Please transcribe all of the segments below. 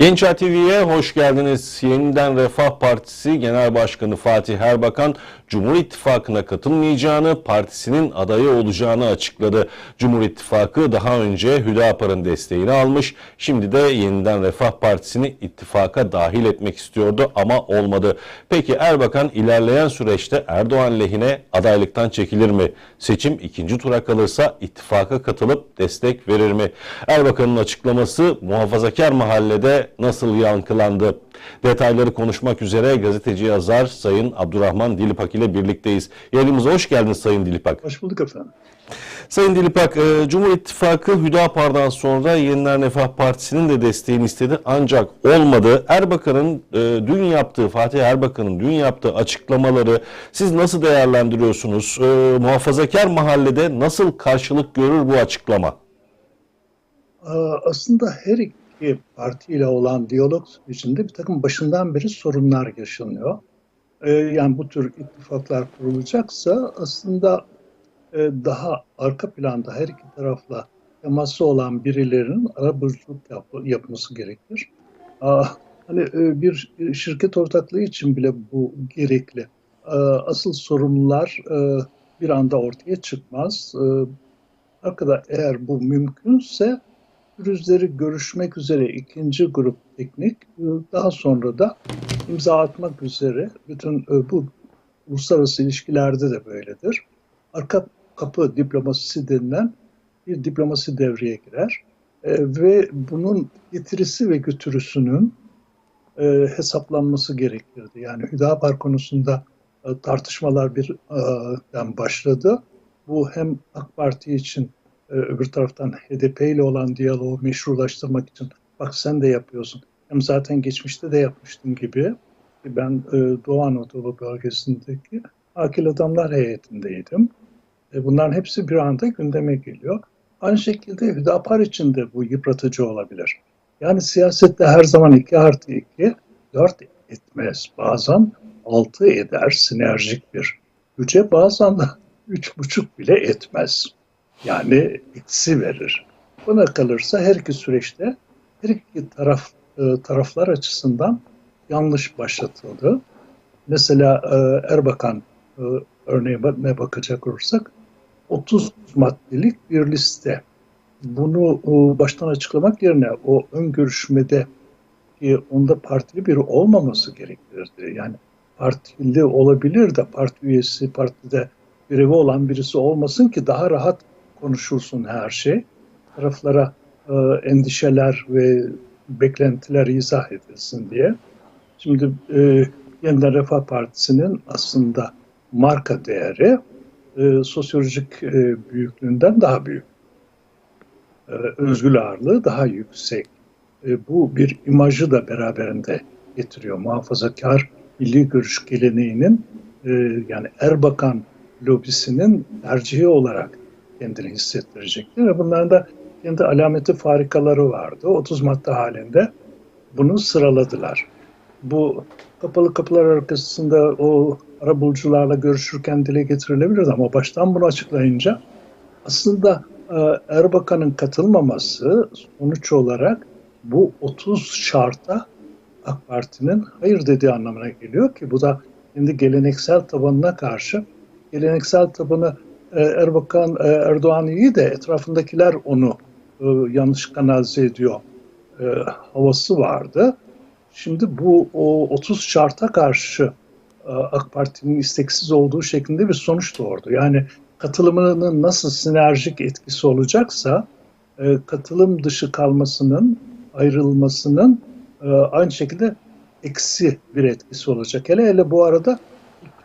Gençler TV'ye hoş geldiniz. Yeniden Refah Partisi Genel Başkanı Fatih Erbakan, Cumhur İttifakı'na katılmayacağını, partisinin adayı olacağını açıkladı. Cumhur İttifakı daha önce Hüdapar'ın desteğini almış, şimdi de Yeniden Refah Partisi'ni ittifaka dahil etmek istiyordu ama olmadı. Peki Erbakan ilerleyen süreçte Erdoğan lehine adaylıktan çekilir mi? Seçim ikinci tura kalırsa ittifaka katılıp destek verir mi? Erbakan'ın açıklaması muhafazakar mahallede nasıl yankılandı? Detayları konuşmak üzere gazeteci yazar Sayın Abdurrahman Dilipak ile birlikteyiz. Yayınımıza hoş geldiniz Sayın Dilipak. Hoş bulduk efendim. Sayın Dilipak, e, Cumhur İttifakı Hüdapar'dan sonra Yeniler Refah Partisi'nin de desteğini istedi ancak olmadı. Erbakan'ın e, dün yaptığı, Fatih Erbakan'ın dün yaptığı açıklamaları siz nasıl değerlendiriyorsunuz? E, Muhafazakar mahallede nasıl karşılık görür bu açıklama? Aslında her iki partiyle olan diyalog sürecinde bir takım başından beri sorunlar yaşanıyor. Ee, Yani bu tür ittifaklar kurulacaksa aslında e, daha arka planda her iki tarafla teması olan birilerinin arabuluculuk yap yapması gerekir. Aa, Hani e, bir şirket ortaklığı için bile bu gerekli. Asıl sorumlular e, bir anda ortaya çıkmaz. Ee, Arkada eğer bu mümkünse pürüzleri görüşmek üzere ikinci grup teknik e, daha sonra da imza atmak üzere bütün e, bu uluslararası ilişkilerde de böyledir. Arka kapı diplomasisi denilen bir diplomasi devreye girer E, ve bunun getirisi ve götürüsünün e, hesaplanması gerekirdi. Yani Hüdapar konusunda e, tartışmalar birden başladı. Bu hem AK Parti için öbür taraftan HDP ile olan diyaloğu meşrulaştırmak için bak sen de yapıyorsun. Hem zaten geçmişte de yapmıştın gibi. Ben e, Doğu Anadolu bölgesindeki akil adamlar heyetindeydim. E, bunların hepsi bir anda gündeme geliyor. Aynı şekilde Hüdapar için de bu yıpratıcı olabilir. Yani siyasette her zaman 2 artı 2, 4 etmez. Bazen 6 eder sinerjik bir güce, bazen de 3,5 bile etmez. Yani eksi verir. Buna kalırsa her iki süreçte her iki taraf e, taraflar açısından yanlış başlatıldı. Mesela e, Erbakan e, örneğine bakacak olursak 30 maddelik bir liste. Bunu baştan açıklamak yerine o ön görüşmede ki onda partili biri olmaması gerekirdi. Yani partili olabilir de parti üyesi, partide görevi olan birisi olmasın ki daha rahat konuşulsun her şey. Taraflara e, endişeler ve beklentiler izah edilsin diye. Şimdi e, Yeniden Refah Partisi'nin aslında marka değeri e, sosyolojik e, büyüklüğünden daha büyük. E, özgül ağırlığı daha yüksek. E, bu bir imajı da beraberinde getiriyor. Muhafazakar milli görüş geleneğinin e, yani Erbakan lobisinin tercihi olarak kendini hissettirecektir. Ve bunların da kendi alameti farikaları vardı. 30 madde halinde bunu sıraladılar. Bu kapalı kapılar arkasında o arabulucularla görüşürken dile getirilebilir ama baştan bunu açıklayınca aslında e, Erbakan'ın katılmaması sonuç olarak bu 30 şarta AK Parti'nin hayır dediği anlamına geliyor ki bu da kendi geleneksel tabanına karşı geleneksel tabanı e, Erbakan, e, de etrafındakiler onu e, yanlış kanalize ediyor e, havası vardı. Şimdi bu o 30 şarta karşı e, AK Parti'nin isteksiz olduğu şeklinde bir sonuç doğurdu. Yani katılımının nasıl sinerjik etkisi olacaksa katılım dışı kalmasının, ayrılmasının aynı şekilde eksi bir etkisi olacak. Hele hele bu arada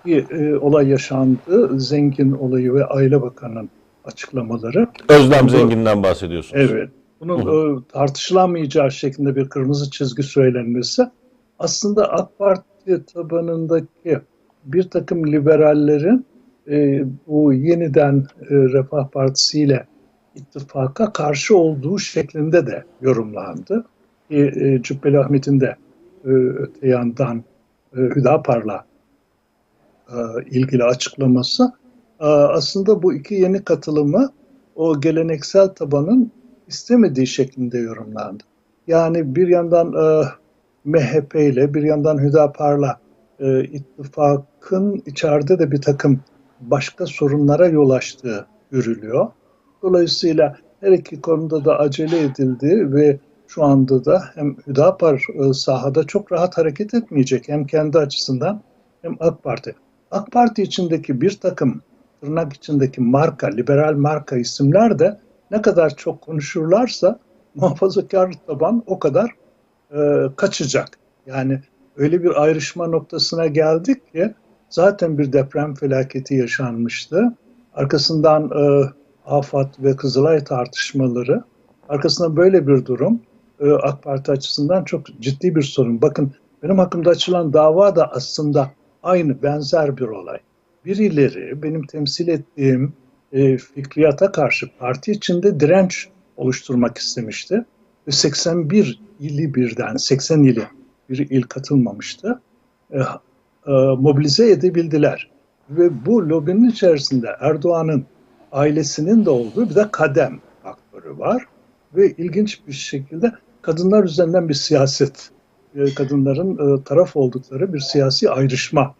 iki e, olay yaşandı. Zengin olayı ve Aile Bakanı'nın açıklamaları. Özlem Zengin'den bahsediyorsunuz. Evet. Bunun e, tartışılamayacağı şeklinde bir kırmızı çizgi söylenmesi aslında AK Parti tabanındaki bir takım liberallerin e, bu yeniden e, Refah Partisi ile ittifaka karşı olduğu şeklinde de yorumlandı. E, e, Cübbeli Ahmet'in de e, öte yandan e, Hüdapar'la ilgili açıklaması e, aslında bu iki yeni katılımı o geleneksel tabanın istemediği şeklinde yorumlandı. Yani bir yandan e, MHP ile bir yandan Hüdapar'la e, ittifakın içeride de bir takım başka sorunlara yol açtığı görülüyor. Dolayısıyla her iki konuda da acele edildi ve şu anda da hem Hüdapar e, sahada çok rahat hareket etmeyecek hem kendi açısından hem AK Parti. AK Parti içindeki bir takım tırnak içindeki marka, liberal marka isimler de ne kadar çok konuşurlarsa muhafazakar taban o kadar e, kaçacak. Yani öyle bir ayrışma noktasına geldik ki zaten bir deprem felaketi yaşanmıştı. Arkasından e, AFAD ve Kızılay tartışmaları, arkasından böyle bir durum e, AK Parti açısından çok ciddi bir sorun. Bakın benim hakkımda açılan dava da aslında aynı, benzer bir olay. Birileri benim temsil ettiğim e, fikriyata karşı parti içinde direnç oluşturmak istemişti. Ve 81 ili birden, 80 ili bir il katılmamıştı. E, e, mobilize edebildiler. Ve bu lobinin içerisinde Erdoğan'ın ailesinin de olduğu bir de kadem faktörü var. Ve ilginç bir şekilde kadınlar üzerinden bir siyaset, e, kadınların e, taraf oldukları bir siyasi ayrışma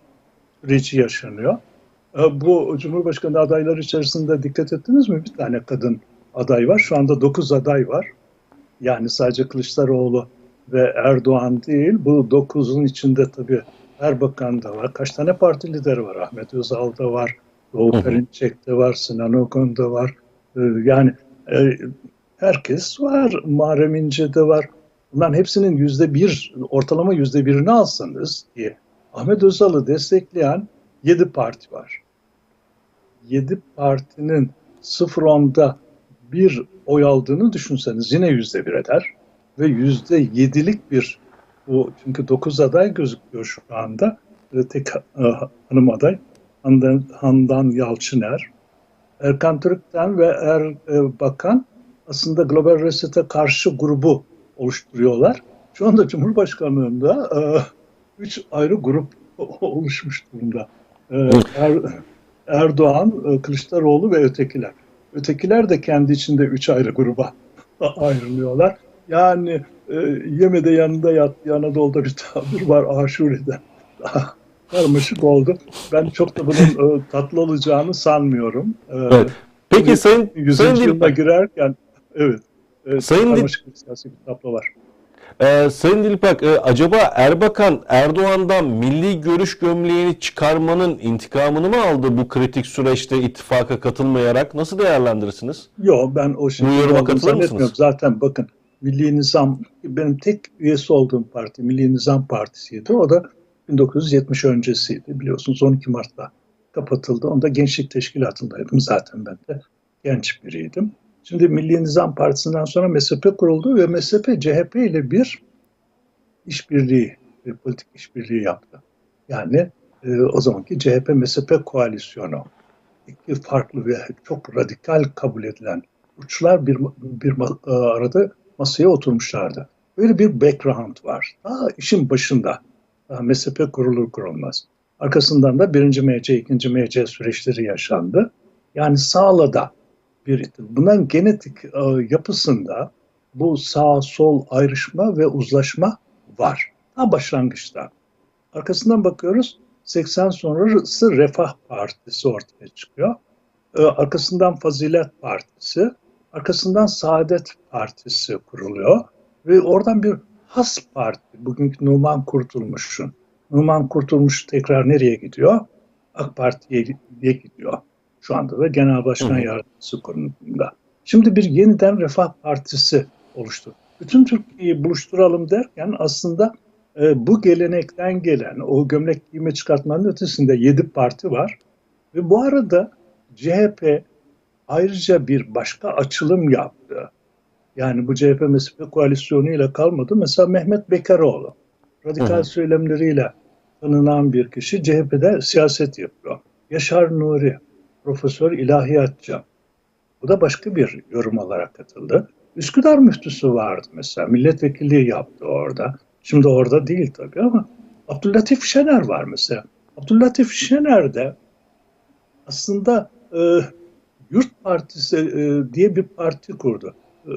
süreci yaşanıyor. E, Bu Cumhurbaşkanı adayları içerisinde dikkat ettiniz mi? Bir tane kadın aday var. Şu anda 9 aday var. Yani sadece Kılıçdaroğlu ve Erdoğan değil. Bu 9'un içinde tabii Erbakan da var. Kaç tane parti lideri var? Ahmet Özal da var. Doğu Perinçek de var. Sinan Ogun da var. E, Yani e, herkes var. Muharrem İnce de var. Bunların hepsinin yüzde bir, ortalama yüzde birini alsanız diye Ahmet Özal'ı destekleyen 7 parti var. 7 partinin 0.10'da bir oy aldığını düşünseniz yine yüzde bir eder. Ve yüzde yedilik bir bu çünkü 9 aday gözüküyor şu anda. Tek e, hanım aday Handan, Handan Yalçıner. Erkan Türk'ten ve Erbakan aslında Global Reset'e karşı grubu oluşturuyorlar. Şu anda Cumhurbaşkanlığında e, üç ayrı grup oluşmuş durumda. E, er, Erdoğan, e, Kılıçdaroğlu ve ötekiler. Ötekiler de kendi içinde üç ayrı gruba ayrılıyorlar. Yani e, yemede yanında yat, Anadolu'da bir tabir var Aşure'den. Karmaşık oldu. Ben çok da bunun e, tatlı olacağını sanmıyorum. E, Evet. Peki Sayın, 100. Sayın Dilpak, girerken evet, Sayın karmaşık bir siyasi bir tablo var. e, Sayın Dilpak, e, acaba Erbakan Erdoğan'dan milli görüş gömleğini çıkarmanın intikamını mı aldı bu kritik süreçte ittifaka katılmayarak? Nasıl değerlendirirsiniz? Yok ben o katılır zannetmiyorum. Zaten bakın Milli Nizam benim tek üyesi olduğum parti Milli Nizam Partisi'ydi. O da 1970 öncesiydi biliyorsunuz 12 Mart'ta kapatıldı. Onda gençlik teşkilatındaydım zaten ben de genç biriydim. Şimdi Milli Nizam Partisi'nden sonra MSP kuruldu ve MSP CHP ile bir işbirliği, bir politik işbirliği yaptı. Yani e, o zamanki CHP MSP koalisyonu iki farklı ve çok radikal kabul edilen uçlar bir, bir e, arada masaya oturmuşlardı. Böyle bir background var. Daha işin başında. Daha MSP kurulur kurulmaz. Arkasından da birinci MC, ikinci MC süreçleri yaşandı. Yani sağlada bir bunların genetik e, yapısında bu sağ sol ayrışma ve uzlaşma var. Daha başlangıçta. Arkasından bakıyoruz 80 sonrası Refah Partisi ortaya çıkıyor. Ee, arkasından Fazilet Partisi, arkasından Saadet Partisi kuruluyor. Ve oradan bir Has Parti, bugünkü Numan Kurtulmuş'un. Numan Kurtulmuş tekrar nereye gidiyor? AK Parti'ye gidiyor. Şu anda da Genel Başkan. Yardımcısı konumunda. Şimdi bir yeniden Refah Partisi oluştu. Bütün Türkiye'yi buluşturalım derken aslında e, bu gelenekten gelen o gömlek giyme çıkartmanın ötesinde yedi parti var. Ve bu arada CHP ayrıca bir başka açılım yaptı. Yani bu CHP MSP koalisyonu ile kalmadı. Mesela Mehmet Bekaroğlu radikal Hı hı. söylemleriyle tanınan bir kişi CHP'de siyaset yapıyor. Yaşar Nuri, profesör ilahiyatçı. Bu da başka bir yorum olarak katıldı. Üsküdar müftüsü vardı mesela. Milletvekilliği yaptı orada. Şimdi orada değil tabii ama Abdüllatif Şener var mesela. Abdüllatif Şener de aslında e, Yurt Partisi e, diye bir parti kurdu. E,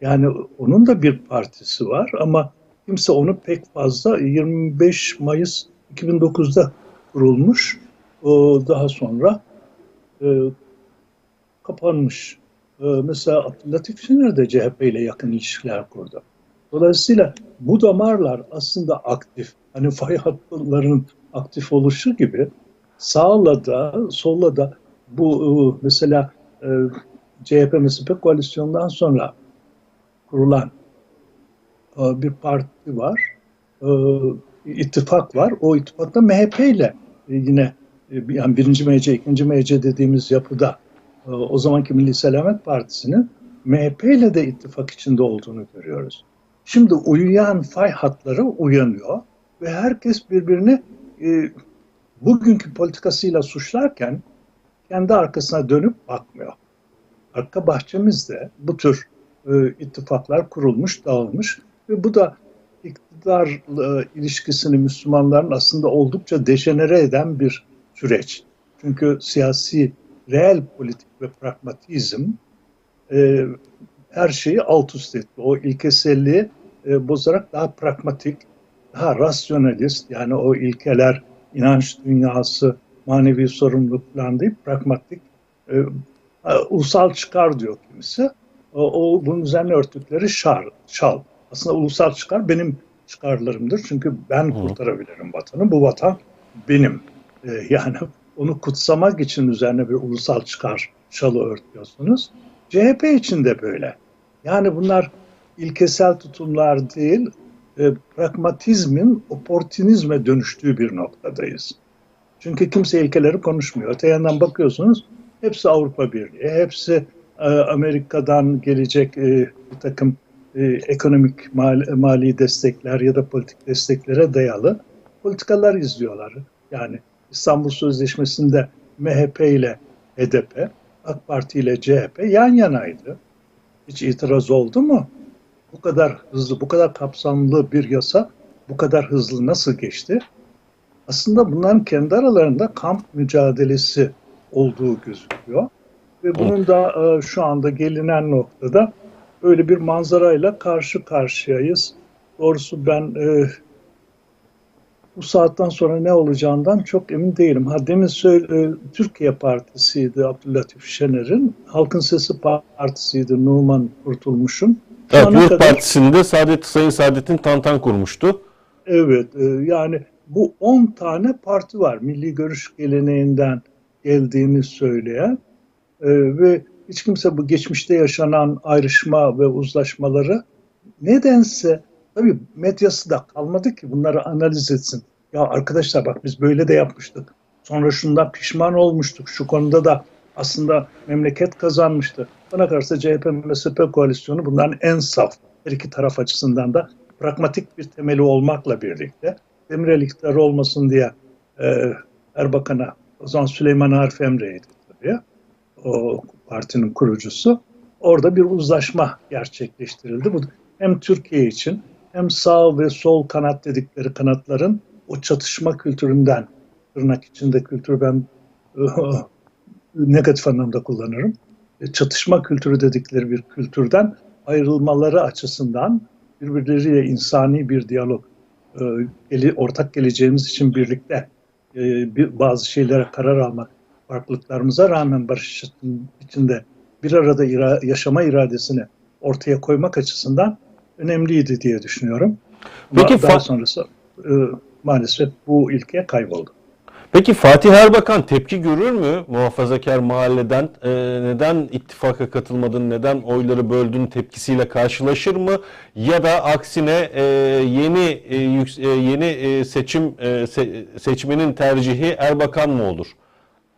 Yani onun da bir partisi var ama kimse onu pek fazla 25 Mayıs 2009'da kurulmuş. O daha sonra e, kapanmış. E, mesela Abdülatif Şener de CHP ile yakın ilişkiler kurdu. Dolayısıyla bu damarlar aslında aktif. Hani fay hatlarının aktif oluşu gibi sağla da solla da bu e, mesela e, CHP MSP koalisyonundan sonra kurulan e, bir parti var. E, ittifak var. O ittifakta MHP ile e, yine yani birinci MC, ikinci MC dediğimiz yapıda e, o zamanki Milli Selamet Partisi'nin MHP ile de ittifak içinde olduğunu görüyoruz. Şimdi uyuyan fay hatları uyanıyor ve herkes birbirini e, bugünkü politikasıyla suçlarken kendi arkasına dönüp bakmıyor. Arka bahçemizde bu tür e, ittifaklar kurulmuş, dağılmış ve bu da iktidarla ilişkisini Müslümanların aslında oldukça dejenere eden bir süreç. Çünkü siyasi, reel politik ve pragmatizm e, her şeyi alt üst etti. O ilkeselliği e, bozarak daha pragmatik, daha rasyonalist yani o ilkeler, inanç dünyası, manevi sorumluluk falan değil, pragmatik, e, e, ulusal çıkar diyor kimisi. O, o bunun üzerine örtükleri şar, şal. Aslında ulusal çıkar benim çıkarlarımdır. Çünkü ben kurtarabilirim vatanı. Bu vatan benim. E, yani onu kutsamak için üzerine bir ulusal çıkar şalı örtüyorsunuz. CHP için de böyle. Yani bunlar ilkesel tutumlar değil, e, pragmatizmin oportunizme dönüştüğü bir noktadayız. Çünkü kimse ilkeleri konuşmuyor. Öte yandan bakıyorsunuz hepsi Avrupa Birliği, hepsi e, Amerika'dan gelecek e, bir takım e, ekonomik mali, mali destekler ya da politik desteklere dayalı politikalar izliyorlar. Yani İstanbul Sözleşmesi'nde MHP ile HDP, AK Parti ile CHP yan yanaydı. Hiç itiraz oldu mu? Bu kadar hızlı, bu kadar kapsamlı bir yasa bu kadar hızlı nasıl geçti? Aslında bunların kendi aralarında kamp mücadelesi olduğu gözüküyor. Ve bunun da e, şu anda gelinen noktada öyle bir manzarayla karşı karşıyayız. Doğrusu ben e, bu saatten sonra ne olacağından çok emin değilim. Ha demin söyle, Türkiye Partisi'ydi Abdülatif Şener'in, Halkın Sesi Partisi'ydi Numan Kurtulmuş'un. Şu Evet, Yurt kadar- Partisi'nde Saadet, Sayın Saadet'in Tantan kurmuştu. Evet, e, yani bu 10 tane parti var milli görüş geleneğinden geldiğini söyleyen E, ve hiç kimse bu geçmişte yaşanan ayrışma ve uzlaşmaları nedense tabii medyası da kalmadı ki bunları analiz etsin. Ya arkadaşlar bak biz böyle de yapmıştık. Sonra şundan pişman olmuştuk. Şu konuda da aslında memleket kazanmıştı. Bana kalırsa CHP MSP koalisyonu bunların en saf her iki taraf açısından da pragmatik bir temeli olmakla birlikte Demirel iktidarı olmasın diye e, Erbakan'a o zaman Süleyman Arif Emre'ydi tabii o partinin kurucusu. Orada bir uzlaşma gerçekleştirildi. Bu hem Türkiye için hem sağ ve sol kanat dedikleri kanatların o çatışma kültüründen tırnak içinde kültür ben negatif anlamda kullanırım. E, Çatışma kültürü dedikleri bir kültürden ayrılmaları açısından birbirleriyle insani bir diyalog, e, ortak geleceğimiz için birlikte e, bazı şeylere karar almak, farklılıklarımıza rağmen barış içinde bir arada yaşama iradesini ortaya koymak açısından önemliydi diye düşünüyorum. Ama Peki daha fa- sonrası e, maalesef bu ilke kayboldu. Peki Fatih Erbakan tepki görür mü muhafazakar mahalleden? Ee, neden ittifaka katılmadın, neden oyları böldün tepkisiyle karşılaşır mı? Ya da aksine e, yeni e, yüks- e, yeni e, seçim e, se- seçmenin tercihi Erbakan mı olur?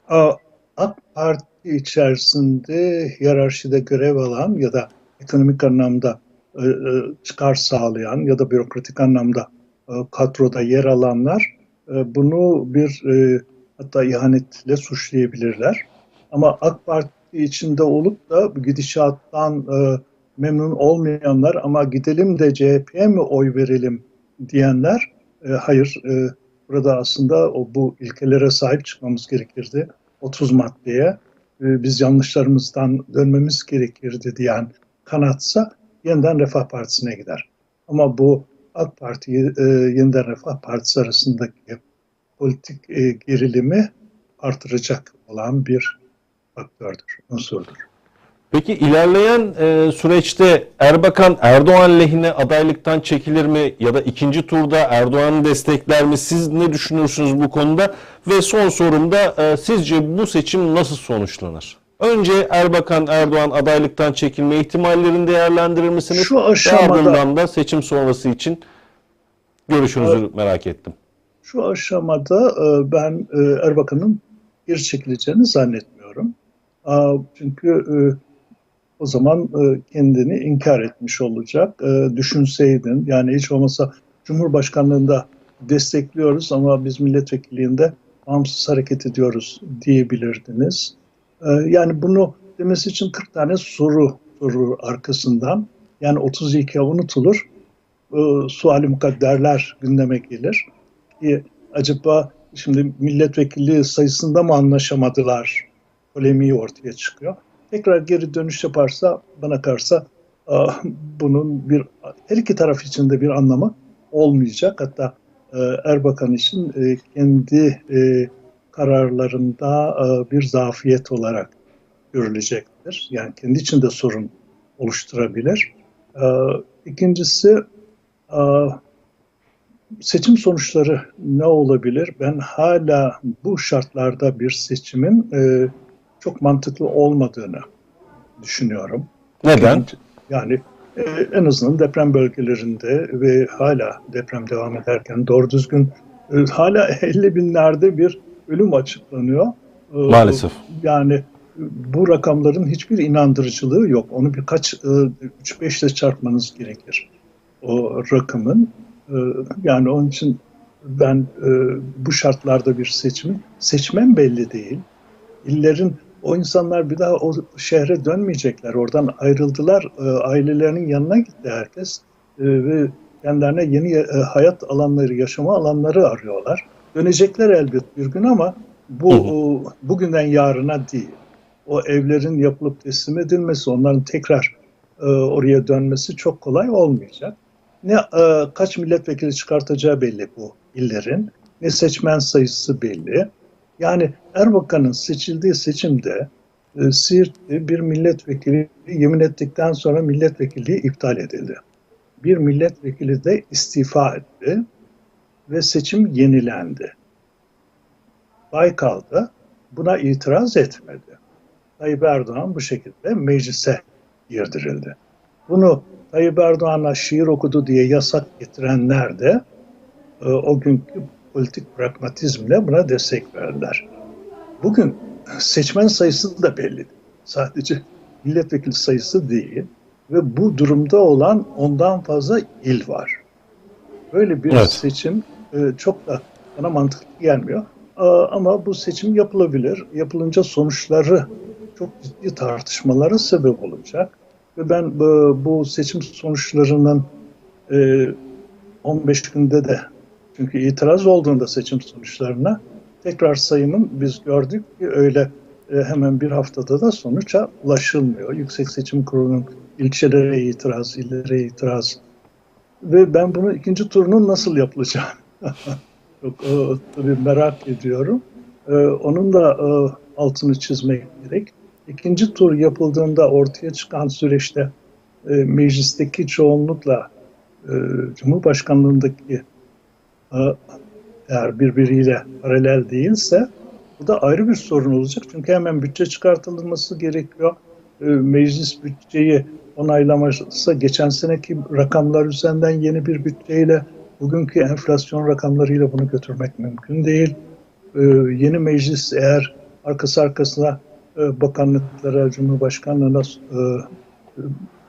A- AK Parti içerisinde hiyerarşide görev alan ya da ekonomik anlamda e, e, çıkar sağlayan ya da bürokratik anlamda e, kadroda yer alanlar e, bunu bir e, hatta ihanetle suçlayabilirler. Ama AK Parti içinde olup da gidişattan e, memnun olmayanlar ama gidelim de CHP'ye mi oy verelim diyenler e, hayır e, burada aslında o bu ilkelere sahip çıkmamız gerekirdi. 30 maddeye e, biz yanlışlarımızdan dönmemiz gerekirdi diyen kanatsa yeniden Refah Partisi'ne gider. Ama bu AK Parti e, yeniden Refah Partisi arasındaki politik e, gerilimi artıracak olan bir faktördür, unsurdur. Peki ilerleyen e, süreçte Erbakan Erdoğan lehine adaylıktan çekilir mi ya da ikinci turda Erdoğan'ı destekler mi? Siz ne düşünürsünüz bu konuda? Ve son sorumda e, sizce bu seçim nasıl sonuçlanır? Önce Erbakan Erdoğan adaylıktan çekilme ihtimallerini değerlendirir misiniz? Şu aşamada- da seçim sonrası için görüşünüzü merak ettim. Şu aşamada e, ben e, Erbakan'ın geri çekileceğini zannetmiyorum. Çünkü e, o zaman kendini inkar etmiş olacak. Düşünseydin yani hiç olmasa Cumhurbaşkanlığında destekliyoruz ama biz milletvekilliğinde bağımsız hareket ediyoruz diyebilirdiniz. E, Yani bunu demesi için 40 tane soru sorur arkasından. Yani 32'ye unutulur. E, Suali mukadderler gündeme gelir ki acaba şimdi milletvekili sayısında mı anlaşamadılar polemiği ortaya çıkıyor. Tekrar geri dönüş yaparsa bana kalırsa ah, bunun bir her iki taraf için de bir anlamı olmayacak. Hatta e, Erbakan için e, kendi e, kararlarında e, bir zafiyet olarak görülecektir. Yani kendi içinde sorun oluşturabilir. E, İkincisi e, seçim sonuçları ne olabilir? Ben hala bu şartlarda bir seçimin e, çok mantıklı olmadığını düşünüyorum. Neden? Yani e, en azından deprem bölgelerinde ve hala deprem devam ederken doğru düzgün e, hala 50 binlerde bir ölüm açıklanıyor. E, Maalesef. Yani bu rakamların hiçbir inandırıcılığı yok. Onu birkaç e, 3-5 ile çarpmanız gerekir o rakamın. E, Yani onun için ben e, bu şartlarda bir seçimi seçmen belli değil. İllerin o insanlar bir daha o şehre dönmeyecekler. Oradan ayrıldılar. E, ailelerinin yanına gitti herkes. E, ve kendilerine yeni hayat alanları, yaşama alanları arıyorlar. Dönecekler elbet bir gün ama bu Hı hı. o, bugünden yarına değil. O evlerin yapılıp teslim edilmesi, onların tekrar e, oraya dönmesi çok kolay olmayacak. Ne e, kaç milletvekili çıkartacağı belli bu illerin, ne seçmen sayısı belli. Yani Erbakan'ın seçildiği seçimde e, Siirt'te bir milletvekili yemin ettikten sonra milletvekilliği iptal edildi. Bir milletvekili de istifa etti ve seçim yenilendi. Baykal'da buna itiraz etmedi. Tayyip Erdoğan bu şekilde meclise girdirildi. Bunu Tayyip Erdoğan'a şiir okudu diye yasak getirenler de e, o günkü politik pragmatizmle buna destek verdiler. Bugün seçmen sayısı da belli. Sadece milletvekili sayısı değil ve bu durumda olan ondan fazla il var. Böyle bir Evet. seçim çok da bana mantıklı gelmiyor. Aa, Ama bu seçim yapılabilir. Yapılınca sonuçları çok ciddi tartışmalara sebep olacak. Ve ben bu, bu seçim sonuçlarının e, 15 günde de çünkü itiraz olduğunda seçim sonuçlarına tekrar sayımın biz gördük ki öyle e, hemen bir haftada da sonuca ulaşılmıyor. Yüksek Seçim Kurulu'nun ilçelere itiraz, illere itiraz ve ben bunu ikinci turunun nasıl yapılacağını çok e, tabii merak ediyorum. E, onun da e, altını çizmek gerek. İkinci tur yapıldığında ortaya çıkan süreçte e, meclisteki çoğunlukla e, Cumhurbaşkanlığındaki e, eğer birbiriyle paralel değilse bu da ayrı bir sorun olacak. Çünkü hemen bütçe çıkartılması gerekiyor. E, meclis bütçeyi onaylamazsa geçen seneki rakamlar üzerinden yeni bir bütçeyle bugünkü enflasyon rakamlarıyla bunu götürmek mümkün değil. E, yeni meclis eğer arkası arkasına e, bakanlıklara, Cumhurbaşkanlığına e,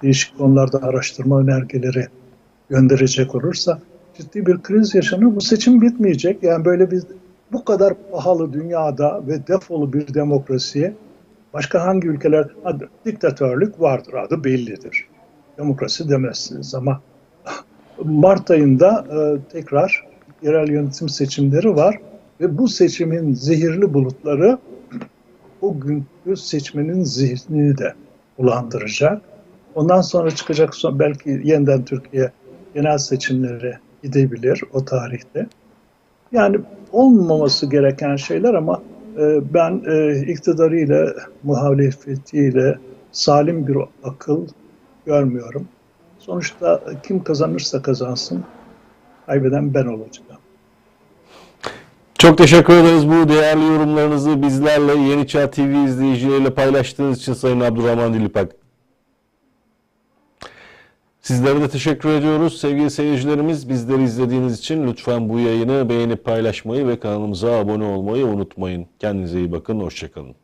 değişik konularda araştırma önergeleri gönderecek olursa ciddi bir kriz yaşanır. Bu seçim bitmeyecek. Yani böyle bir bu kadar pahalı dünyada ve defolu bir demokrasiye başka hangi ülkeler adı, diktatörlük vardır adı bellidir. Demokrasi demezsiniz ama Mart ayında e, tekrar yerel yönetim seçimleri var ve bu seçimin zehirli bulutları o günkü seçmenin zihnini de bulandıracak. Ondan sonra çıkacak son belki yeniden Türkiye genel seçimlere gidebilir o tarihte. Yani olmaması gereken şeyler ama e, ben e, iktidarıyla, muhalefetiyle salim bir akıl görmüyorum. Sonuçta kim kazanırsa kazansın, kaybeden ben olacağım. Çok teşekkür ederiz bu değerli yorumlarınızı bizlerle Yeni Çağ TV izleyicileriyle paylaştığınız için Sayın Abdurrahman Dilipak. Sizlere de teşekkür ediyoruz sevgili seyircilerimiz. Bizleri izlediğiniz için lütfen bu yayını beğenip paylaşmayı ve kanalımıza abone olmayı unutmayın. Kendinize iyi bakın, hoşçakalın.